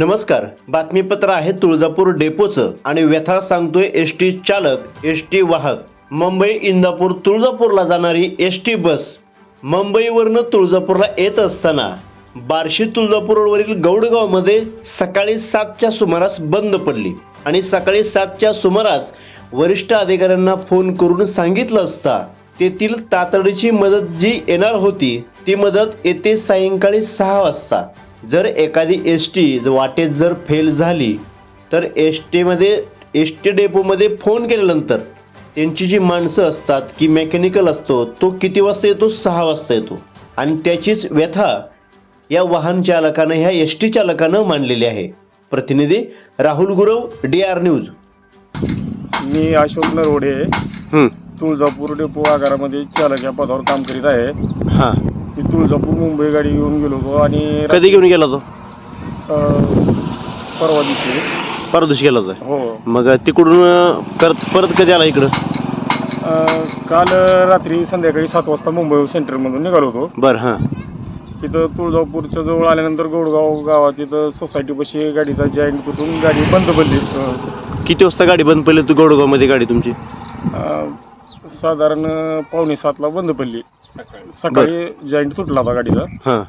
नमस्कार. बातमीपत्र आहे तुळजापूर डेपोचं आणि व्यथा सांगतोय एस टी चालक एस टी वाहक. मुंबई इंदापूर तुळजापूरला जाणारी एस टी बस मुंबईवरनं तुळजापूरला येत असताना बार्शी तुळजापूर रोडवरील गौडगावमध्ये सकाळी सातच्या सुमारास बंद पडली आणि सकाळी सातच्या सुमारास वरिष्ठ अधिकाऱ्यांना फोन करून सांगितलं असता तेथील तातडीची मदत जी येणार होती ती मदत येते सायंकाळी सहा वाजता. जर एखादी एस टी वाटेत जर फेल झाली तर एस टीमध्ये एस टी डेपोमध्ये फोन केल्यानंतर त्यांची जी माणसं असतात की मेकॅनिकल असतो तो किती वाजता येतो? सहा वाजता येतो. आणि त्याचीच व्यथा या वाहन चालकानं ह्या एस टी चालकानं मांडलेली आहे. प्रतिनिधी Rahul Gurav D R news मी अशोक नरवडे हं, तुळजापूर डेपो आगारामध्ये चालक या पदावर काम करीत आहे. हां. मी तुळजापूर मुंबई गाडी घेऊन गेलो होतो आणि कधी घेऊन गेला तो? अं, परवा दिवशी. परदेश गेला होता? हो. मग तिकडून अं, करत परत कधी आला इकडं? अं, काल रात्री संध्याकाळी सात वाजता मुंबई सेंटरमधून निघालो होतो. बरं हां. तिथं तुळजापूरच्या जवळ आल्यानंतर गोडगाव गावात तिथं सोसायटीपाशी गाडीचा जॉईंट तुटून गाडी बंद पडली. अं, किती वाजता गाडी बंद पडली तू गौडगावमध्ये गाडी तुमची? अं, साधारण पावणे सातला बंद पडली. सकाळी जॉईंट तुटला होता गाडीचा. हां.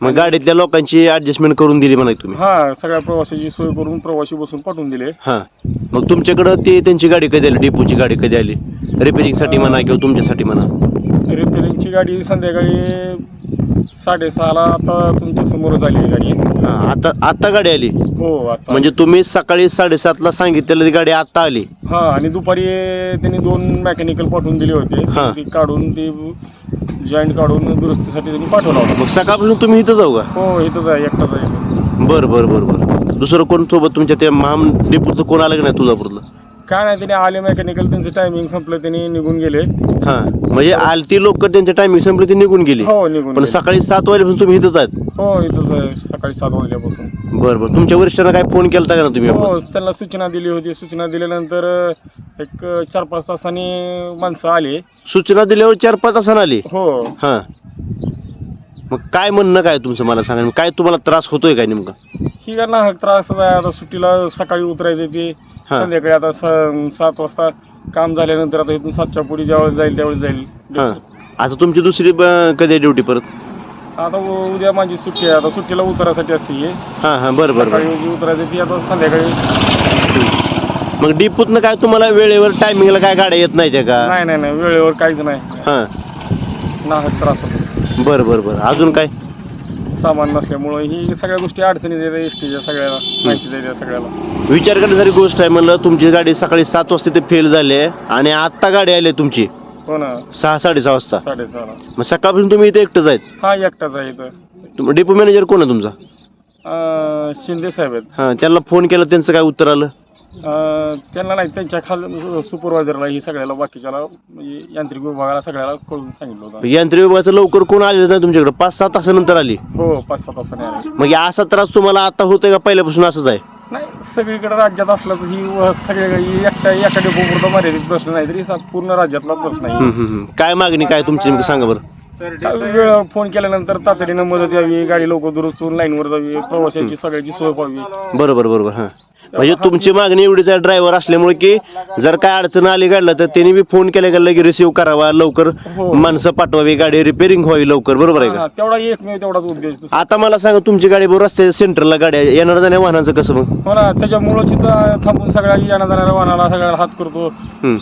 मग गाडीतल्या लोकांची ऍडजस्टमेंट करून दिली म्हणा तुम्ही? हा सगळ्या प्रवासाची सोय करून प्रवासी बसून पाठवून दिले. हां. मग तुमच्याकडं ते त्यांची गाडी कधी आली? डेपोची गाडी कधी आली? रिपेरिंगसाठी म्हणा किंवा तुमच्यासाठी म्हणा. रिपेरिंगची गाडी संध्याकाळी साडेसहाला आता तुमच्या समोरच आली आहे गाडी. हां आता आता गाडी आली? हो आता. म्हणजे तुम्ही सकाळी साडेसातला सांगितलेलं ती गाडी आता आली? हा आणि दुपारी त्यांनी दोन मेकॅनिकल पाठवून दिले होते. हा. ती काढून ती जॉईंट काढून दुरुस्तीसाठी त्यांनी पाठवला होता. मग सकाळपासून तुम्ही इथं जाऊ का? हो इथंच आहे एकटाच आहे. इथं. बरं बरं बरं बरं. दुसरं कोण सोबत तुमच्या त्या महाम डेपोचं कोण आलं का नाही तुळजापूरला? काय नाही त्यांनी आले मेकॅनिकल त्यांचं टायमिंग संपलं त्यांनी निघून गेले. हां म्हणजे आलती लोक त्यांच्या टायमिंग संपली ती निघून गेली. हो निघून पण गेले. सकाळी सात वाजेपासून तुम्ही इथंच आहेत. हो इथंच आहे सकाळी सात वाजल्यापासून बरं बरं. तुमच्या वरिष्ठांना काय फोन केला का ना तुम्ही हो त्यांना सूचना दिली होती. सूचना दिल्यानंतर एक चार पाच तासांनी माणसं आली. सूचना दिल्यावर चार पाच तासानं आली? हो. हां. मग काय म्हणणं काय तुमचं मला सांगा? काय तुम्हाला त्रास होतोय काय नेमका? ही का ना त्रासच आहे. आता सुट्टीला सकाळी उतरायचं ते. हा. संध्याकाळी आता स- सात वाजता काम झाल्यानंतर आता इथून सातच्या पुढे ज्यावेळेस जाईल त्यावेळेस जाईल. हां. आता तुमची दुसरी ब- कधी ड्युटी परत? आता उ- उद्या माझी सुट्टी आहे. आता सुट्टीला उतरायसाठी असते ही हां हां बरं बरं. सकाळी जी उतरायचं ती आता संध्याकाळी. मग डिपूतनं काय तुम्हाला वेळेवर टायमिंगला काय गाड्या येत नाही त्या का? नाही नाही नाही. वेळेवर काहीच नाही. हां. नाहक त्रास होतो. बरं बरं बरं. अजून काय? सामान नसल्यामुळं ही सगळ्या गोष्टी अडचणीच आहेत एस टीच्या सगळ्याला माहितीच आहे त्या सगळ्याला. विचार करण्यासारी गोष्ट आहे म्हणलं तुमची गाडी सकाळी सात वाजता ते फेल झाली आहे आणि आत्ता गाडी आली आहे तुमची. हो ना. सहा साडेसहा वाजता. साडेसहाला. मग सकाळपासून तुम्ही इथे एकटंच आहेत? हा एकटाच आहे इथं. डेपो मॅनेजर कोण आहे तुमचा? अं, शिंदे साहेब आहेत. हां त्यांना फोन केला त्यांचं काय उत्तर आलं? त्यांना नाही त्यांच्या खाल सुपरवायझरला ही सगळ्याला बाकीच्याला म्हणजे यांत्रिक विभागाला सगळ्याला कळून सांगितलं होतं. यांत्रिक विभागाचं लवकर कोण आलेलं नाही तुमच्याकडे? पाच सहा तासानंतर आली. हो पाच सहा तासाने आले. मग या असा त्रास तुम्हाला आता होतोय का पहिल्यापासून असंच आहे? नाही सगळीकडे राज्यात असलं तर ही व- ही एकट्या एका डेपोपुरता मर्यादित प्रश्न नाही तरी सा- पूर्ण राज्यातला प्रश्न आहे हम्म, हम्म, हम्म. काय मागणी काय तुमची नेमकी सांगा बरं. काय वेळ फोन केल्यानंतर तातडीनं मदत यावी गाडी लवकर दुरुस्त होऊन लाईनवर जावी प्रवाशाची सगळ्याची सोय व्हावी. बरोबर बरोबर हां. म्हणजे तुमची मागणी एवढीच ड्रायव्हर असल्यामुळे की जर काय अडचण आली गाडलं तर त्यांनी बी फोन केल्या गेलं की रिसिव्ह करावा लवकर हो. माणसं पाठवावी गाडी रिपेअरिंग व्हावी लवकर बरोबर आहे का? तेवढा एकमेव तेवढाच उद्देश आता मला सांगा तुमची गाडी बरोबर रस्त्याच्या सेंटरला गाड्या येणार जाण्या वाहनाचं कसं मग? हो ना त्याच्यामुळं तिथं थांबून सगळ्या येण्या जाणाऱ्या वाहनाला सगळ्याला हात करतो. हम्म.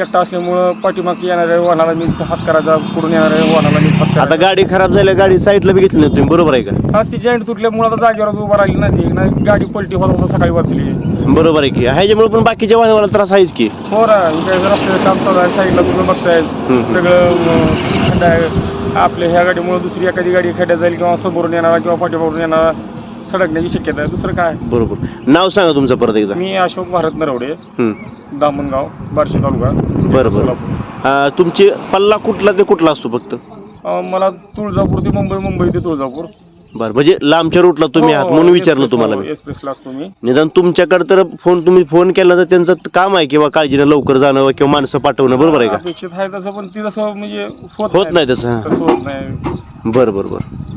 एकटा असल्यामुळं पाठीमागच्या येणाऱ्या वाहनाला मीच हात करायचा पुढून येणाऱ्या वाहनाला मीच हात आता करायचा गाडी खराब झाल्या गाडी साईडला बी घेतली नाही तुम्ही बरोबर आहे का? हा ती जॉईंट तुटल्यामुळे आता जागेवरच उभा राहिली नाही ती. नाही गाडी पलटी होत होता सकाळी वाचली. बरोबर आहे की. ह्याच्यामुळे पण बाकीच्या वाहनाला त्रास आहेच की. हो ना इकडे रस्त्याचं काम चालू आहे साईडला तुम्ही बघताय हम्म. सगळं अं, खड्डा आहे. आपल्या ह्या गाडीमुळे दुसरी एखादी गाडी खड्ड्यात जाईल किंवा समोरून येणारा किंवा पाठीमागून येणारा थडकण्याची शक्यता आहे. दुसरं काय? बरोबर. नाव सांगा तुमचं परत एकदा. मी अशोक भारत नरवडे. हम्म. दामणगाव बार्शी तालुका. बरं बरं. सोलापूर. अं, तुमची पल्ला कुठला ते कुठला असतो फक्त? अं, मला तुळजापूर ते मुंबई मुंबई ते तुळजापूर. बरं म्हणजे लांबच्या रूटला तुम्ही आहात म्हणून विचारलं तुम्हाला मी. एक्सप्रेसला असतो मी. निदान तुमच्याकडे तर फोन तुम्ही फोन केला तर त्यांचं काम आहे किंवा काळजीनं लवकर जाणं किंवा माणसं पाठवणं बरोबर आहे का? अपेक्षित आहे तसं पण ती तसं म्हणजे होत नाही. तसं तसं होत नाही. बरं बरं बरं.